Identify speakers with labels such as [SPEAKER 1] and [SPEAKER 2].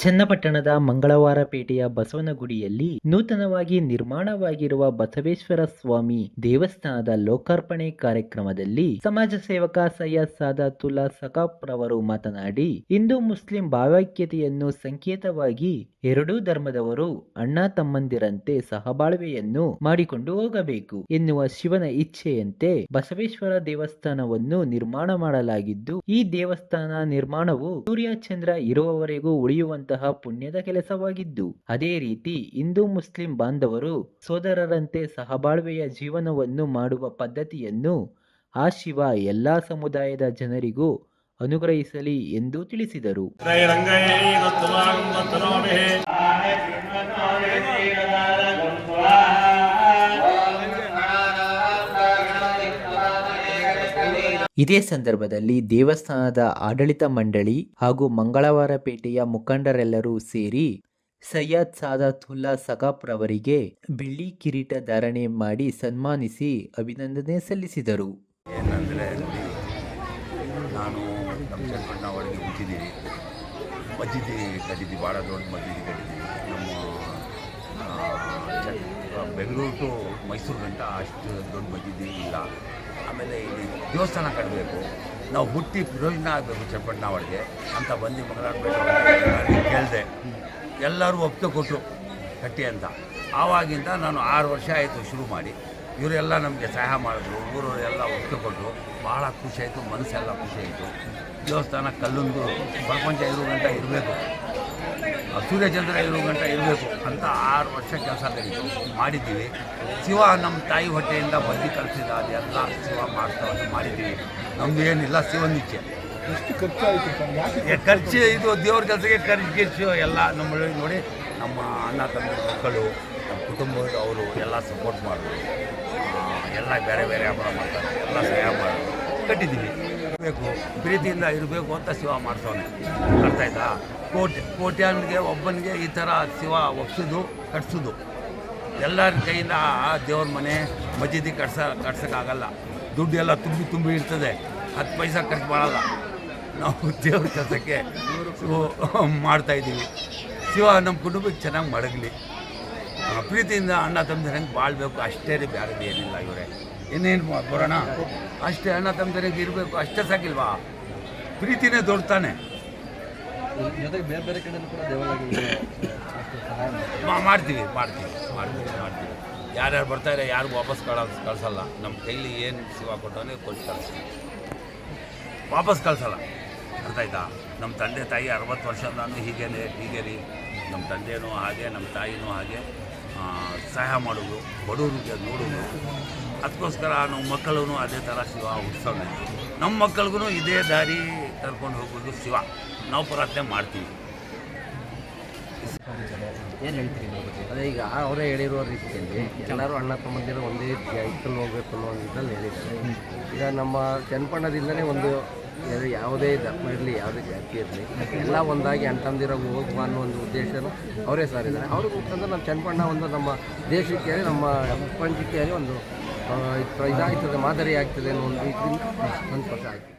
[SPEAKER 1] ಚನ್ನಪಟ್ಟಣದ ಮಂಗಳವಾರಪೇಟೆಯ ಬಸವನಗುಡಿಯಲ್ಲಿ ನೂತನವಾಗಿ ನಿರ್ಮಾಣವಾಗಿರುವ ಬಸವೇಶ್ವರ ಸ್ವಾಮಿ ದೇವಸ್ಥಾನದ ಲೋಕಾರ್ಪಣೆ ಕಾರ್ಯಕ್ರಮದಲ್ಲಿ ಸಮಾಜ ಸೇವಕ ಸೈಯದ್ ಸಾದಾತುಲ್ಲಾ ಸಕಾಪ್ ರವರು ಮಾತನಾಡಿ, ಹಿಂದೂ ಮುಸ್ಲಿಂ ಭಾವೈಕ್ಯತೆಯನ್ನು ಸಂಕೇತವಾಗಿ ಎರಡೂ ಧರ್ಮದವರು ಅಣ್ಣ ತಮ್ಮಂದಿರಂತೆ ಸಹಬಾಳ್ವೆಯನ್ನು ಮಾಡಿಕೊಂಡು ಹೋಗಬೇಕು ಎನ್ನುವ ಶಿವನ ಇಚ್ಛೆಯಂತೆ ಬಸವೇಶ್ವರ ದೇವಸ್ಥಾನವನ್ನು ನಿರ್ಮಾಣ ಮಾಡಲಾಗಿದ್ದು, ಈ ದೇವಸ್ಥಾನ ನಿರ್ಮಾಣವು ಸೂರ್ಯ ಚಂದ್ರ ಇರುವವರೆಗೂ ಉಳಿಯುವಂತಹ ಪುಣ್ಯದ ಕೆಲಸವಾಗಿದ್ದು, ಅದೇ ರೀತಿ ಹಿಂದೂ ಮುಸ್ಲಿಂ ಬಾಂಧವರು ಸೋದರರಂತೆ ಸಹಬಾಳ್ವೆಯ ಜೀವನವನ್ನು ಮಾಡುವ ಪದ್ಧತಿಯನ್ನು ಆ ಶಿವ ಎಲ್ಲಾ ಸಮುದಾಯದ ಜನರಿಗೂ ಅನುಗ್ರಹಿಸಲಿ ಎಂದು ತಿಳಿಸಿದರು. ಇದೇ ಸಂದರ್ಭದಲ್ಲಿ ದೇವಸ್ಥಾನದ ಆಡಳಿತ ಮಂಡಳಿ ಹಾಗೂ ಮಂಗಳವಾರಪೇಟೆಯ ಮುಖಂಡರೆಲ್ಲರೂ ಸೇರಿ ಸೈಯದ್ ಸಾದಾತುಲ್ಲಾ ಸಕಾಫ್ ರವರಿಗೆ ಬೆಳ್ಳಿ ಕಿರೀಟ ಧಾರಣೆ ಮಾಡಿ ಸನ್ಮಾನಿಸಿ ಅಭಿನಂದನೆ ಸಲ್ಲಿಸಿದರು.
[SPEAKER 2] ಏನಂದರೆ, ನಾನು ನಮ್ಮ ಚನ್ನಪಟ್ಟಣ ಒಳಗೆ ಹುಟ್ಟಿದ್ದೀವಿ ಮಜ್ಜಿದಿ ಕಟ್ಟಿದ್ವಿ, ಭಾಳ ದೊಡ್ಡ ಮಜ್ಜಿದಿ ಕಟ್ಟಿದ್ದೀವಿ ನಮ್ಮ ಬೆಂಗಳೂರು ಟು ಮೈಸೂರು ಗಂಟ ಅಷ್ಟು ದೊಡ್ಡ ಮಜ್ಜಿದಿ ಇಲ್ಲ. ಆಮೇಲೆ ದೇವಸ್ಥಾನ ಕಟ್ಟಬೇಕು. ನಾವು ಹುಟ್ಟಿ ಪ್ರಯೋಜನ ಆಗಬೇಕು ಒಳಗೆ ಅಂತ ಬಂದು ಮಂಗಳಾರಪೇಟೆ ಕೇಳಿದೆ. ಎಲ್ಲರೂ ಒಪ್ಪಿಗೆ ಕೊಟ್ಟರು ಕಟ್ಟಿ ಅಂತ. ಆವಾಗಿಂದ ನಾನು ಆರು ವರ್ಷ ಆಯಿತು ಶುರು ಮಾಡಿ. ಇವರೆಲ್ಲ ನಮಗೆ ಸಹಾಯ ಮಾಡಿದ್ರು. ಊರವರು ಎಲ್ಲ ಒಪ್ಪಿಗೆ ಕೊಟ್ಟರು ಭಾಳ ಖುಷಿಯಾಯಿತು ಮನಸ್ಸೆಲ್ಲ ಖುಷಿ ಆಯಿತು. ದೇವಸ್ಥಾನ ಕಲ್ಲೊಂದು ಪ್ರಪಂಚ ಐದು ಗಂಟೆ ಇರಬೇಕು. ಸೂರ್ಯಚಂದ್ರ ಇರೋ ಗಂಟ ಇರಬೇಕು ಅಂತ ಆರು ವರ್ಷ ಕೆಲಸ ನಡೀತು ಮಾಡಿದ್ದೀವಿ. ಶಿವ ನಮ್ಮ ತಾಯಿ ಹೊಟ್ಟೆಯಿಂದ ಬದಿ ಕಲಿಸಿದ ಅದೆಲ್ಲ ಶಿವ ಮಾಡ್ತಾ ಮಾಡಿದ್ದೀವಿ. ನಮ್ದು ಏನಿಲ್ಲ ಶಿವನಿಚ್ಛೆ
[SPEAKER 3] ಎಷ್ಟು ಖರ್ಚಾಯಿತು
[SPEAKER 2] ಖರ್ಚು ಇದು ದೇವ್ರ ಕೆಲಸಕ್ಕೆ ಖರ್ಚು ಖರ್ಚು ಎಲ್ಲ ನಮ್ಮ ನೋಡಿ ನಮ್ಮ ಅಣ್ಣ ತಮ್ಮ ಮಕ್ಕಳು ನಮ್ಮ ಕುಟುಂಬದ ಅವರು ಎಲ್ಲ ಸಪೋರ್ಟ್ ಮಾಡಿದ್ರು. ಎಲ್ಲ ಬೇರೆ ಬೇರೆ ವ್ಯಾಪಾರ ಮಾಡ್ತಾರೆ ಎಲ್ಲ ಸಹಾಯ ಮಾಡಿದ್ರು. ಕಟ್ಟಿದ್ದೀವಿ. ಇರಬೇಕು ಪ್ರೀತಿಯಿಂದ ಇರಬೇಕು ಅಂತ ಶಿವ ಅರ್ಥ ಆಯ್ತಾ? ಕೋಟಿ, ಕೋಟ್ಯಾನ್ಗೆ, ಒಬ್ಬನಿಗೆ ಈ ಥರ ಶಿವ ಒಪ್ಸೋದು ಕಟ್ಸೋದು ಎಲ್ಲರ ಕೈಯಿಂದ ಆ ದೇವ್ರ ಮನೆ ಮಜಿದಿ ಕಟ್ಸ, ಕಟ್ಸೋಕ್ಕಾಗಲ್ಲ. ದುಡ್ಡೆಲ್ಲ ತುಂಬಿ ತುಂಬಿ ಇರ್ತದೆ. ಹತ್ತು ಪೈಸಾ ಖರ್ಚು ಮಾಡಲ್ಲ. ನಾವು ದೇವ್ರ ಕೆಲಸಕ್ಕೆ ಮಾಡ್ತಾಯಿದ್ದೀವಿ ಶಿವ ನಮ್ಮ ಕುಟುಂಬಕ್ಕೆ ಚೆನ್ನಾಗಿ ಮಡಗಲಿ. ಪ್ರೀತಿಯಿಂದ ಅಣ್ಣ ತಮ್ಮದರಂಗೆ ಬಾಳ್ಬೇಕು ಅಷ್ಟೇ ರೀ, ಬೇರೆ ಏನಿಲ್ಲ ಇವರೇ. ಇನ್ನೇನು ಬರೋಣ? ಅಷ್ಟೇ ಅಣ್ಣ ತಮ್ಮದರಂಗೆ ಇರಬೇಕು ಅಷ್ಟೇ ಸಾಕಿಲ್ವಾ? ಪ್ರೀತಿನೇ ದೊಡ್ತಾನೆ
[SPEAKER 3] ಜೊತೆಗೆ ಬೇರೆ ಬೇರೆ ಕಡೆ ಕೂಡ
[SPEAKER 2] ಮಾ- ಮಾಡ್ತೀವಿ ಮಾಡ್ತೀವಿ ಮಾಡ್ತೀವಿ ಮಾಡ್ತೀವಿ. ಯಾರ್ಯಾರು ಬರ್ತಾರೆ ಯಾರು ವಾಪಸ್ ಕಳ ಕಳ್ಸಲ್ಲ. ನಮ್ಮ ಕೈಲಿ ಏನು ಸಿವಾ ಕೊಟ್ಟವನೇ ಕೊಟ್ಟು ಕಳಿಸ್ತೀವಿ. ವಾಪಸ್ ಕಳ್ಸಲ್ಲ. ಅರ್ಥ ಆಯ್ತಾ ನಮ್ಮ ತಂದೆ ತಾಯಿ ಅರವತ್ತು ವರ್ಷ ನಾನು ಹೀಗೇನೆ ಹೀಗೆ ರೀ ನಮ್ಮ ತಂದೆನೂ ಹಾಗೆ ನಮ್ಮ ತಾಯಿನೂ ಹಾಗೆ ಸಹಾಯ ಮಾಡೋದು, ಬಡವರಿಗೆ ನೋಡೋದು. ಅದಕ್ಕೋಸ್ಕರ ನಮ್ಮ ಮಕ್ಕಳೂ ಅದೇ ಥರ ಶಿವ ಉತ್ಸವ ನಮ್ಮ ಮಕ್ಕಳಿಗೂ ಇದೇ ದಾರಿ. ಕರ್ಕೊಂಡು ಹೋಗೋದು ಶಿವ. ನಾವು ಪ್ರಾರ್ಥನೆ ಮಾಡ್ತೀವಿ.
[SPEAKER 3] ಏನು ಹೇಳ್ತೀರಿ ಅದೇ ಈಗ ಅವರೇ ಹೇಳಿರೋ ರೀತಿಯಲ್ಲಿ ಎಲ್ಲರೂ ಅಣ್ಣ ತಮ್ಮಂದಿರು ಒಂದೇ ಇಕ್ಕಲ್ಲಿ ಹೋಗ್ಬೇಕು ಅನ್ನೋ ಇದ್ರಲ್ಲಿ ಹೇಳಿದ್ದಾರೆ. ಈಗ ನಮ್ಮ ಚನ್ನಪಣ್ಣದಿಂದನೇ ಒಂದು ಯಾವುದೇ ಧರ್ಮ ಇರಲಿ, ಯಾವುದೇ ಜಾತಿ ಇರಲಿ, ಎಲ್ಲ ಒಂದಾಗಿ ಅಣ್ಣ ತಮ್ಮದಿರ ಹೋಗುವ ಅನ್ನೋ ಒಂದು ಉದ್ದೇಶನ ಅವರೇ ಸಾರಿದ್ದಾರೆ. ಅವ್ರ ಮುಖಾಂತರ ನಮ್ಮ ಚನ್ನಪಣ್ಣ ಒಂದು ನಮ್ಮ ದೇಶಕ್ಕೆ ನಮ್ಮ ಪ್ರಪಂಚಕ್ಕೆ ಒಂದು ಇದಾಗ್ತದೆ ಮಾದರಿ ಆಗ್ತದೆ ಅನ್ನೋ ಒಂದು ಇದರಿಂದ ಸಂತೋಷ ಆಯ್ತು.